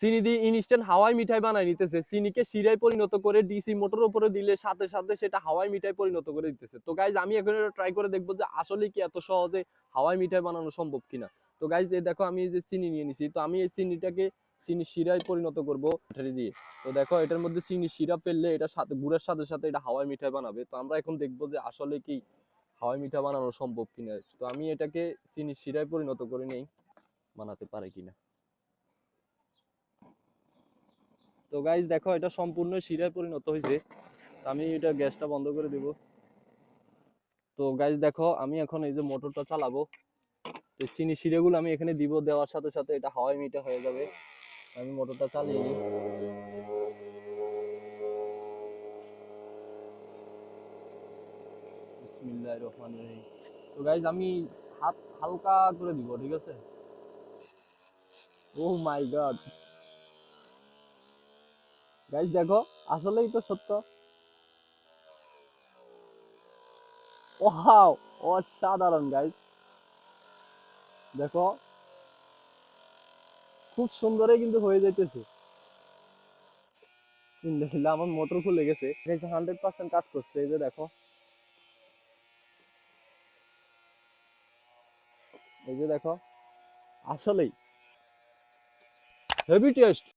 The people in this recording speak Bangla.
চিনি দিয়ে ইনস্ট্যান্ট হাওয়াই মিঠাই বানাই নিতেছে। চিনিকে শিরায় পরিণত করে ডিসি মোটর উপরে দিলে সাথে সাথে সেটা হাওয়াই মিঠাই পরিণত করে দিতেছে। তো গাইজ আমি এখন এটা ট্রাই করে দেখব যে আসলে কি এত সহজে হাওয়াই মিঠাই বানানো সম্ভব কিনা। তো গাইজ এই দেখো আমি যে চিনি নিয়ে নিছি। তো আমি এই চিনিটাকে চিনি শিরায় পরিণত করব ব্যাটারি দিয়ে। তো দেখো, এটার মধ্যে চিনি শিরা ফেললে এটা সাথে গুড়ের সাথে সাথে এটা হাওয়াই মিঠাই বানাবে। তো আমরা এখন দেখব যে আসলে কি হাওয়াই মিঠাই বানানো সম্ভব কিনা। তো আমি এটাকে চিনি শিরায় পরিণত করে নেই, বানাতে পারে কিনা। তো গাইজ দেখো, এটা সম্পূর্ণ শিরায় পরিণত হয়েছে। আমি এটা গ্যাসটা বন্ধ করে দেব। তো গাইজ দেখো, আমি এখন এই যে মোটরটা চালাবো চিনি শিরাগুলো আমি এখানে দিব, দেওয়ার সাথে সাথে এটা হাওয়াই মিঠা হয়ে যাবে। আমি মোটরটা চালিয়ে নিই। তো গাইজ আমি হাত হালকা করে দিব, ঠিক আছে? ও মাই গড গাইজ দেখো, আসলেই তো সত্য। ওয়াও অসাধারণ গাইজ দেখো, খুব সুন্দরই কিন্তু হয়ে যাইতেছে। আমার মোটর খুলে গেছে। হান্ড্রেড পার্সেন্ট কাজ করছে, এই যে দেখো। এই যে দেখো, আসলেই। Heavy taste